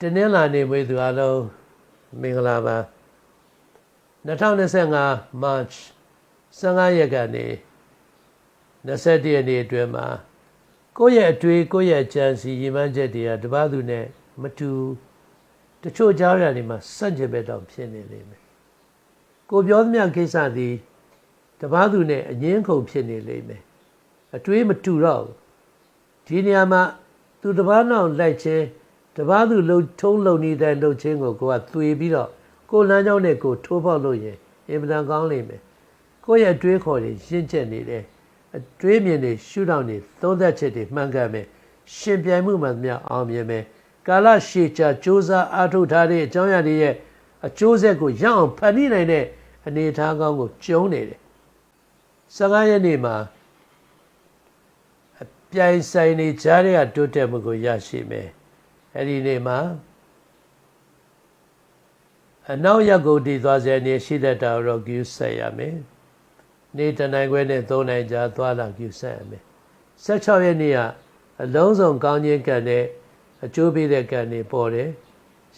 တနင်္လာနေ့မွေးသူအလုံးမင်္ဂလာပါ2025 March 15ရက်ကနေ21ရက်နေ့အတွင်းမှာကိုယ့်ရဲ့အတွေ့ကိုယ့်ရဲ့ကြံစီရည်မှန်းချက်တွေကတပားသူနဲ့မတူတချို့ကြားရတွေမှာစန့်ကျင်ဘက်တောင်ဖြစ်နေလိမ့်မယ်ကိုပြောသမျှကိစ္စသည်တပားသူနဲ့အငင်းခုန်ဖြစ်နေလိမ့်မယ်အတွေးမတူတော့ဒီနေရာမှာသူတပားနောက်လိုက်ခြင်း တပားသူလှုပ်ထုံးလုံနေတဲ့လှုပ်ခြင်းကိုကိုကသွေပြီးတော့ကိုလမ်းကြောင်းနဲ့ကိုထိုးပေါက်လို့ရင်အင်မတန်ကောင်းလိမ့်မယ်ကိုယ့်ရဲ့အတွေးခေါ်တွေရှင်းချက်နေတယ်အတွေးမြင်တွေရှုထောင့်တွေသုံးသက်ချက်တွေမှန်ကန်မယ်ရှင်ပြိုင်မှုမှန်သမျှအောင်မြင်မယ်ကာလရှည်ကြာစ조사အားထုတ်ထားတဲ့အကြောင်းအရာတွေရဲ့အကျိုးဆက်ကိုရအောင်ဖန်တီးနိုင်တဲ့အနေအထားကောင်းကိုကျုံနေတယ်15ရက်နေ့မှာအပြိုင်ဆိုင်နေကြားတဲ့ကတိုးတက်မှုကိုရရှိမယ် အဲ့ဒီနေ့မှာအနောက်ရက်ကိုတည်သွားစေနေရှိတဲ့တာရောကျူးဆက်ရမယ်နေ့တနိုင်ခွဲနဲ့၃နိုင်ကြာသွားလာကျူးဆက်ရမယ်16ရက်နေ့ကအလုံးစုံကောင်းခြင်းကံနဲ့အကျိုးပေးတဲ့ကံတွေပေါ်တယ်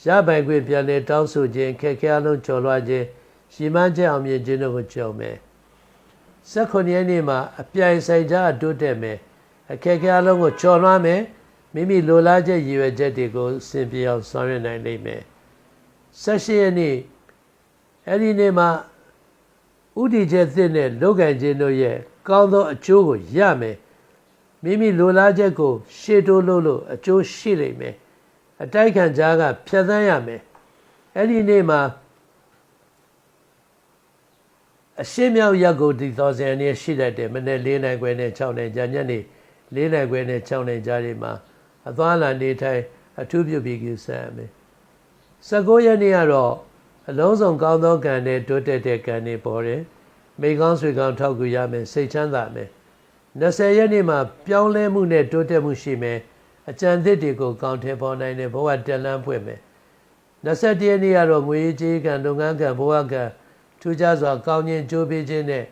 ရပိုင်ခွင့်ပြန်လဲတောင်းဆိုခြင်းခက်ခဲအလုံးကျော်လွှားခြင်းရှီမန်းချက်အောင်မြင်ခြင်းတို့ကိုကြုံမယ်16ရက်နေ့မှာအပြိုင်ဆိုင်ကြအတိုးတက်မယ်အခက်ခဲအလုံးကိုကျော်လွှားမယ် မိမိလိုလားချက်ရည်ရွယ်ချက်တွေကိုစင်ပြေအောင်ဆောင်ရွက်နိုင်လိမ့်မယ်16ရက်နေ့အဲ့ဒီနေ့မှာဥတီချက်သစ်နဲ့လောကန်ခြင်းတို့ရဲ့ကောင်းသောအကျိုးကိုရမယ်မိမိလိုလားချက်ကို ရှေ့တိုးလို့လို့အကျိုးရှိလိမ့်မယ်အတိုက်ခံကြားကဖြတ်သန်းရမယ်အဲ့ဒီနေ့မှာအရှင်းမြောက်ရက်ကိုဒီသောဇန်နေ့ရှိတတ်တယ်မနေ့၄နိုင်ခွဲနဲ့6နိုင်ကြာညနေ၄နိုင်ခွဲနဲ့6နိုင်ကြာတွေမှာ အသွားလာနေထိုင်အထူးပြုပြီးကိစ္စရမယ်19ရက်နေ့ကတော့အလုံးစုံကောင်းသောကံနဲ့တိုးတက်တဲ့ကံတွေပေါ်တယ်မိကောင်းဆွေကောင်းထောက်ကူရမယ်စိတ်ချမ်းသာမယ်20ရက်နေ့မှာပြောင်းလဲမှုနဲ့တိုးတက်မှုရှိမယ်အကြံသစ်တွေကိုကောင်းထည်ပေါ်နိုင်တဲ့ဘဝတက်လန်းဖွင့်မယ်21ရက်နေ့ကတော့ငွေကြေးကံလုပ်ငန်းကံဘဝကံထူးခြားစွာကောင်းခြင်းကြိုးပေးခြင်းနဲ့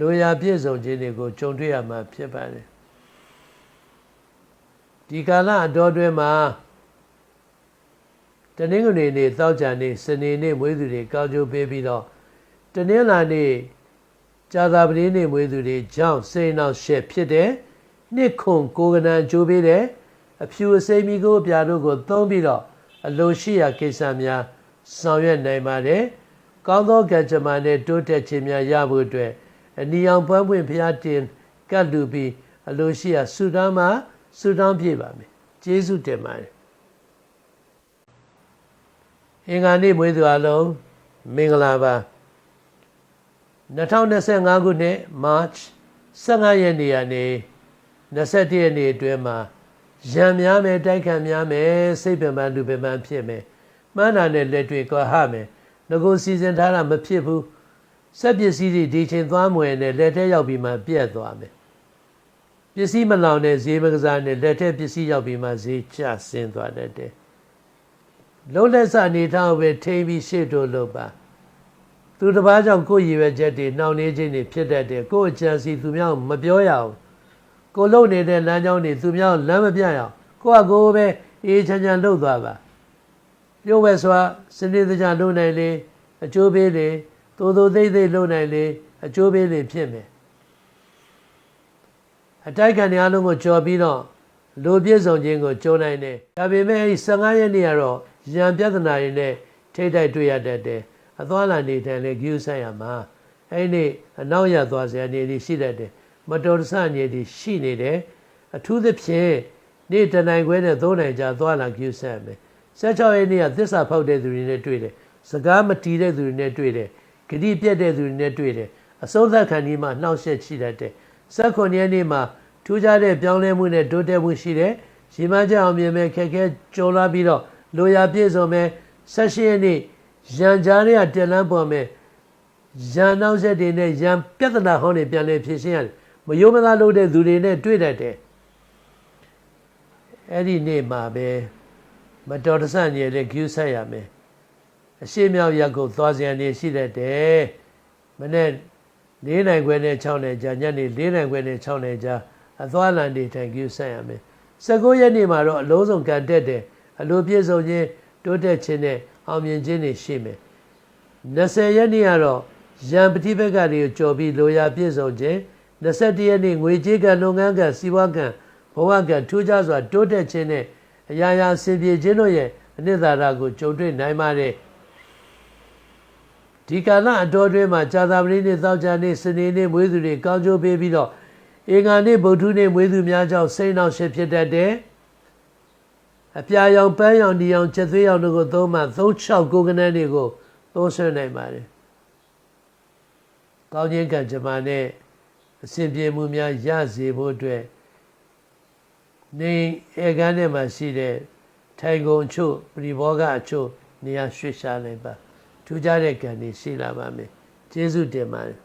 လိုရာပြည့်စုံခြင်းတွေကိုကြုံတွေ့ရမှာဖြစ်ပါတယ် ဒီကာလအတော်တွင်မှာတနင်္ဂနွေနေ့သောကြာနေ့စနေနေ့မွေးသူတွေကောင်းကျိုးပေးပြီးတော့တနင်္လာနေ့ဇာတာပတိနေ့မွေးသူတွေကြောင့်စိတ်နောက်ရှက်ဖြစ်တယ်နှစ်ခွန်ကိုကနံကြိုးပေးတယ်အဖြူအစိမ်းမီကိုအပြာတို့ကိုသုံးပြီးတော့အလိုရှိရာကိစ္စများဆောင်ရွက်နိုင်ပါတယ်ကောင်းသောကံကြမ္မာနဲ့တိုးတက်ခြင်းများရဖို့အတွက်အနီအောင်ပွားပွင့်ဘုရားတင်ကတ်လူပြီးအလိုရှိရာဆုတောင်းမှာ ဆုတောင်းပြပါမယ်ကျေးဇူးတင်ပါတယ်အင်္ဂါနေ့မွေးသူအလုံးမင်္ဂလာပါ2025ခုနှစ် March 15ရက်နေ့ကနေ21ရက်နေ့အတွင်းမှာရံများမယ်တိုက်ခံများမယ်စိတ်ပင်ပန်းလူပင်ပန်းဖြစ်မယ်မှန်းတာနဲ့လက်တွေ့ကွာဟမယ်ငကိုစီစဉ်ထားတာမဖြစ်ဘူးစက်ပစ္စည်းတွေဒီချိန်သွားမွေနဲ့လက်ထဲရောက်ပြီးမှပြက်သွားမယ် ပစ္စည်းမလောင်တဲ့ဈေးမကစားနဲ့လက်ထဲပစ္စည်းရောက်ပြီးမှဈေးကျဆင်းသွားတတ်တယ်လုံးလက်စအနေထားပဲထိပြီးရှေ့တို့လို့ပါသူတစ်ပါးကြောင့်ကိုယ်ရည်ရွယ်ချက်တွေနှောင့်နှေးခြင်းတွေဖြစ်တတ်တယ်ကိုယ်အကြံစီသူများမပြောရအောင်ကိုလုံနေတဲ့လမ်းကြောင်းတွေသူများလမ်းမပြရအောင်ကိုကကိုပဲအေးချမ်းချမ်းလှုပ်သွားပါပြုတ်ဝဲစွာစနစ်တကျလုပ်နိုင်လေအကျိုးပေးလေသို့သို့သိသိလုပ်နိုင်လေအကျိုးပေးလေဖြစ်မယ် အတိုက်ခံတွေအလုံးကိုကြော်ပြီးတော့လူပြည့်စုံခြင်းကိုကြုံနိုင်တယ်ဒါပေမဲ့အဲဒီ15ရက်နေ့ကတော့ရံပြဿနာတွေနဲ့ထိတိုက်တွေ့ရတတ်တယ်အသွားလာနေတယ်လေဂယူဆိုင်ရမှာအဲ့ဒီအနောက်ရသွားစရာနေတွေရှိတတ်တယ်မတော်တဆနေတွေရှိနေတယ်အထူးသဖြင့်နေ့တနိုင်ခွဲနဲ့သုံးနိုင်ကြာသွားလာဂယူဆိုင်မယ်16ရက်နေ့ကသစ္စာဖောက်တဲ့သူတွေနဲ့တွေ့တယ်စကားမတီးတဲ့သူတွေနဲ့တွေ့တယ်ဂတိပြတ်တဲ့သူတွေနဲ့တွေ့တယ်အဆုံးသတ်ခံဒီမှာနှောက်ယှက်ရှိတတ်တယ် 19ရက်နေ့မှာထူးခြားတဲ့ပြောင်းလဲမှုနဲ့တိုးတက်မှုရှိတယ်ရီမန်းကြအောင်မြင်မဲ့ခက်ခဲကြုံလာပြီးတော့လိုရာပြည့်စုံမဲ့16ရက်နေ့ရန်ကြားတွေကတက်လန်းပေါ်မဲ့ရန်နောက်ဆက်တွေနဲ့ရန်ပြဿနာဟောင်းတွေပြန်လဲဖြေရှင်းရတယ်မယုံမသားလုပ်တဲ့သူတွေနဲ့တွေ့တတ်တယ်အဲ့ဒီနေ့မှာပဲမတော်တဆညယ်လေးဂယူဆက်ရမယ်အရှိမြောက်ရက်ကိုသွားစရာနေရှိတတ်တယ်မနေ့ ၄နိုင်ခွဲနဲ့6နိုင်ကြာညနေ၄နိုင်ခွဲနဲ့6နိုင်ကြာအသွားလန်တွေထိုင်ဂယူဆက်ရမယ်19ရက်နေ့မှာတော့အလုံးစုံကန်တက်တယ်အလိုပြည့်စုံခြင်းတိုးတက်ခြင်းနဲ့အောင်မြင်ခြင်းတွေရှိမယ်20ရက်နေ့ကတော့ရန်ပฏิဘက်ကတွေကိုကြော်ပြီးလိုရာပြည့်စုံခြင်း21ရက်နေ့ငွေကြေးကံလုပ်ငန်းကံစီးပွားကံဘဝကံထူးခြားစွာတိုးတက်ခြင်းနဲ့အရာရာဆင်ပြေခြင်းတို့ရဲ့အနှစ်သာရကိုကြုံတွေ့နိုင်ပါတယ် ဒီကာလအတော်တွင်းမှာဇာတာပတိနေ့သောကြာနေ့စနေနေ့မွေးသူတွေကောင်းကျိုးပေးပြီးတော့အင်္ဂါနေ့ဗုဒ္ဓနေ့မွေးသူများကြောင့်စိတ်နှောင့်ယှက်ဖြစ်တတ်တယ်အပြာရောင်ပန်းရောင်ဒီရောင်ချက်သွေးရောင်တို့ကိုသုံးမှ36ကိုကနန်းတွေကိုသုံးဆွဲနိုင်ပါတယ်ကောင်းခြင်းကံကြမ္မာနဲ့အစဉ်ပြေမှုများရစေဖို့အတွက်နေအေကန်းထဲမှာရှိတဲ့ထိုင်ကုန်အချို့ပရိဘောဂအချို့နေရာရွှေ့ရှားလိုက်ပါ ထူးခြားတဲ့ကံတွေရှိလာပါမယ်ကျေးဇူးတင်ပါတယ်